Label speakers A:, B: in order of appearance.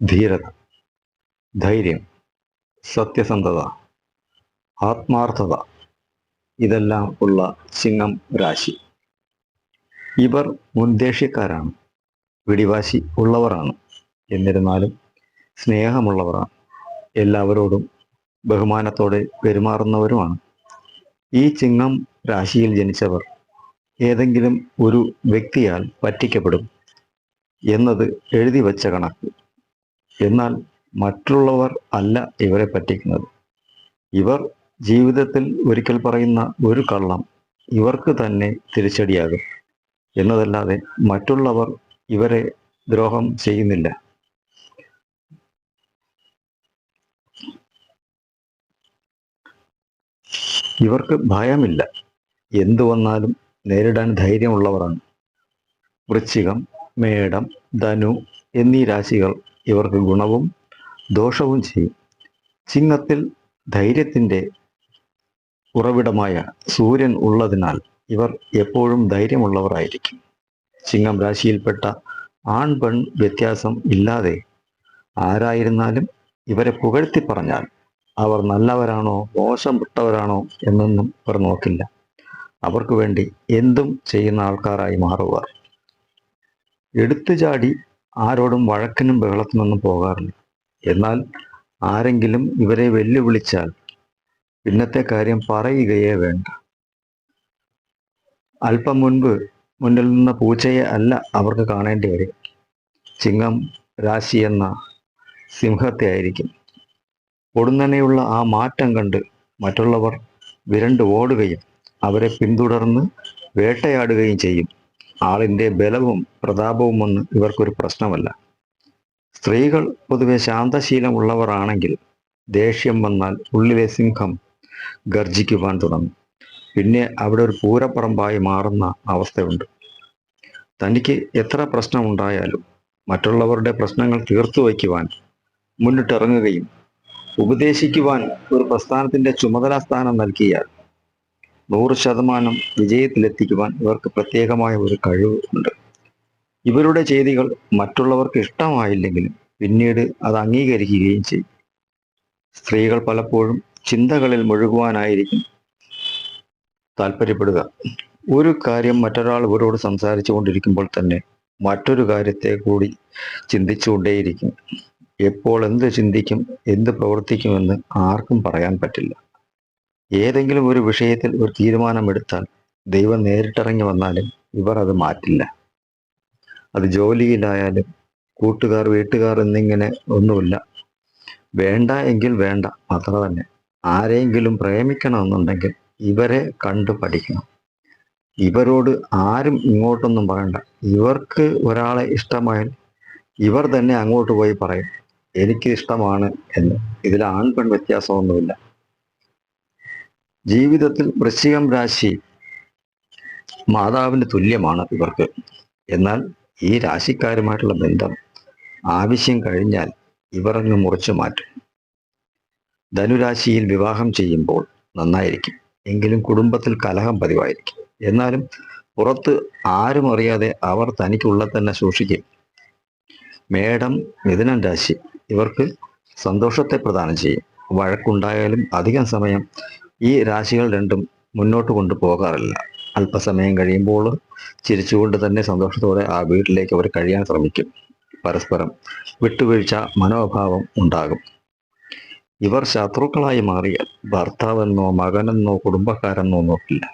A: ധീരത ധൈര്യം സത്യസന്ധത ആത്മാർത്ഥത ഇതെല്ലാം ഉള്ള ചിങ്ങം രാശി. ഇവർ മുൻദേഷ്യക്കാരാണ് വിടിവാശി ഉള്ളവരാണ്. എന്നിരുന്നാലും സ്നേഹമുള്ളവരാണ്. എല്ലാവരോടും ബഹുമാനത്തോടെ പെരുമാറുന്നവരുമാണ്. ഈ ചിങ്ങം രാശിയിൽ ജനിച്ചവർ ഏതെങ്കിലും ഒരു വ്യക്തിയാൽ പറ്റിക്കപ്പെടും എന്നത് എഴുതി വച്ച കണക്ക്. എന്നാൽ മറ്റുള്ളവർ അല്ല ഇവരെ പറ്റിക്കുന്നത്. ഇവർ ജീവിതത്തിൽ ഒരിക്കൽ പറയുന്ന ഒരു കള്ളം ഇവർക്ക് തന്നെ തിരിച്ചടിയാകും. എന്നതല്ലാതെ മറ്റുള്ളവർ ഇവരെ ദ്രോഹം ചെയ്യുന്നില്ല. ഇവർക്ക് ഭയമില്ല. എന്തു വന്നാലും നേരിടാൻ ധൈര്യമുള്ളവരാണ്. വൃശ്ചികം മേടം ധനു എന്നീ രാശികൾ ഇവർക്ക് ഗുണവും ദോഷവും ചെയ്യും. ചിങ്ങത്തിൽ ധൈര്യത്തിന്റെ ഉറവിടമായ സൂര്യൻ ഉള്ളതിനാൽ ഇവർ എപ്പോഴും ധൈര്യമുള്ളവരായിരിക്കും. ചിങ്ങം രാശിയിൽപ്പെട്ട ആൺ പെൺ വ്യത്യാസം ഇല്ലാതെ ആരായിരുന്നാലും ഇവരെ പുകഴ്ത്തി പറഞ്ഞാൽ അവർ നല്ലവരാണോ മോശപ്പെട്ടവരാണോ എന്നൊന്നും അവർ നോക്കില്ല. അവർക്ക് വേണ്ടി എന്തും ചെയ്യുന്ന ആൾക്കാരായി മാറുവാർ. എടുത്തു ചാടി ആരോടും വഴക്കിനും ബഹളത്തിനൊന്നും പോകാറില്ല. എന്നാൽ ആരെങ്കിലും ഇവരെ വെല്ലുവിളിച്ചാൽ പിന്നത്തെ കാര്യം പറയുകയേ വേണ്ട. അല്പം മുൻപ് മുന്നിൽ നിന്ന പൂച്ചയെ അല്ല അവർക്ക് കാണേണ്ടി വരും. ചിങ്ങം രാശി എന്ന സിംഹത്തെ ആയിരിക്കും. പൊടുന്നനെയുള്ള ആ മാറ്റം കണ്ട് മറ്റുള്ളവർ വിരണ്ട് ഓടുകയും അവരെ പിന്തുടർന്ന് വേട്ടയാടുകയും ചെയ്യും. ആളിന്റെ ബലവും പ്രതാപവും ഒന്നും ഇവർക്കൊരു പ്രശ്നമല്ല. സ്ത്രീകൾ പൊതുവെ ശാന്തശീലമുള്ളവരാണെങ്കിൽ ദേഷ്യം വന്നാൽ ഉള്ളിലെ സിംഹം ഗർജിക്കുവാൻ തുടങ്ങും. പിന്നെ അവിടെ ഒരു പൂരപ്പറമ്പായി മാറുന്ന അവസ്ഥയുണ്ട്. തനിക്ക് എത്ര പ്രശ്നമുണ്ടായാലും മറ്റുള്ളവരുടെ പ്രശ്നങ്ങൾ തീർത്തു വയ്ക്കുവാൻ മുന്നിട്ടിറങ്ങുകയും ഉപദേശിക്കുവാൻ ഒരു പ്രസ്ഥാനത്തിന്റെ ചുമതലാ സ്ഥാനം നൽകിയാൽ നൂറ് ശതമാനം വിജയത്തിലെത്തിക്കുവാൻ ഇവർക്ക് പ്രത്യേകമായ ഒരു കഴിവ് ഉണ്ട്. ഇവരുടെ ചെയ്തികൾ മറ്റുള്ളവർക്ക് ഇഷ്ടമായില്ലെങ്കിലും പിന്നീട് അത് അംഗീകരിക്കുകയും ചെയ്യും. സ്ത്രീകൾ പലപ്പോഴും ചിന്തകളിൽ മുഴുകുവാനായിരിക്കും താല്പര്യപ്പെടുക. ഒരു കാര്യം മറ്റൊരാൾ ഇവരോട് സംസാരിച്ചു കൊണ്ടിരിക്കുമ്പോൾ തന്നെ മറ്റൊരു കാര്യത്തെ കൂടി ചിന്തിച്ചുകൊണ്ടേയിരിക്കും. എപ്പോൾ എന്ത് ചിന്തിക്കും എന്ത് പ്രവർത്തിക്കുമെന്ന് ആർക്കും പറയാൻ പറ്റില്ല. ഏതെങ്കിലും ഒരു വിഷയത്തിൽ ഒരു തീരുമാനമെടുത്താൽ ദൈവം നേരിട്ടിറങ്ങി വന്നാലും ഇവർ അത് മാറ്റില്ല. അത് ജോലിയിലായാലും കൂട്ടുകാർ വീട്ടുകാർ എന്നിങ്ങനെ ഒന്നുമില്ല. വേണ്ട എങ്കിൽ വേണ്ട അത്ര തന്നെ. ആരെങ്കിലും പ്രേമിക്കണമെന്നുണ്ടെങ്കിൽ ഇവരെ കണ്ടു പഠിക്കണം. ഇവരോട് ആരും ഇങ്ങോട്ടൊന്നും പറയണ്ട. ഇവർക്ക് ഒരാളെ ഇഷ്ടമായാൽ ഇവർ തന്നെ അങ്ങോട്ട് പോയി പറയും എനിക്ക് ഇഷ്ടമാണ് എന്ന്. ഇതിൽ ആൺ പെൺ വ്യത്യാസമൊന്നുമില്ല. ജീവിതത്തിൽ വൃശ്ചികം രാശി മാതാവിന് തുല്യമാണ് ഇവർക്ക്. എന്നാൽ ഈ രാശിക്കാരുമായിട്ടുള്ള ബന്ധം ആവശ്യം കഴിഞ്ഞാൽ ഇവർ അങ്ങ് മുറിച്ചു മാറ്റും. ധനുരാശിയിൽ വിവാഹം ചെയ്യുമ്പോൾ നന്നായിരിക്കും. എങ്കിലും കുടുംബത്തിൽ കലഹം പതിവായിരിക്കും. എന്നാലും പുറത്ത് ആരും അറിയാതെ അവർ തനിക്കുള്ള തന്നെ സൂക്ഷിക്കും. മേടം മിഥുനം രാശി ഇവർക്ക് സന്തോഷത്തെ പ്രദാനം ചെയ്യും. വഴക്കുണ്ടായാലും അധികം സമയം ഈ രാശികൾ രണ്ടും മുന്നോട്ട് കൊണ്ടുപോകാറില്ല. അല്പസമയം കഴിയുമ്പോൾ ചിരിച്ചുകൊണ്ട് തന്നെ സന്തോഷത്തോടെ ആ വീട്ടിലേക്ക് അവർ കഴിയാൻ ശ്രമിക്കും. പരസ്പരം വിട്ടുവീഴ്ച മനോഭാവം ഉണ്ടാകും. ഇവർ ശത്രുക്കളായി മാറിയാൽ ഭർത്താവെന്നോ മകനെന്നോ കുടുംബക്കാരെന്നോ നോക്കില്ല.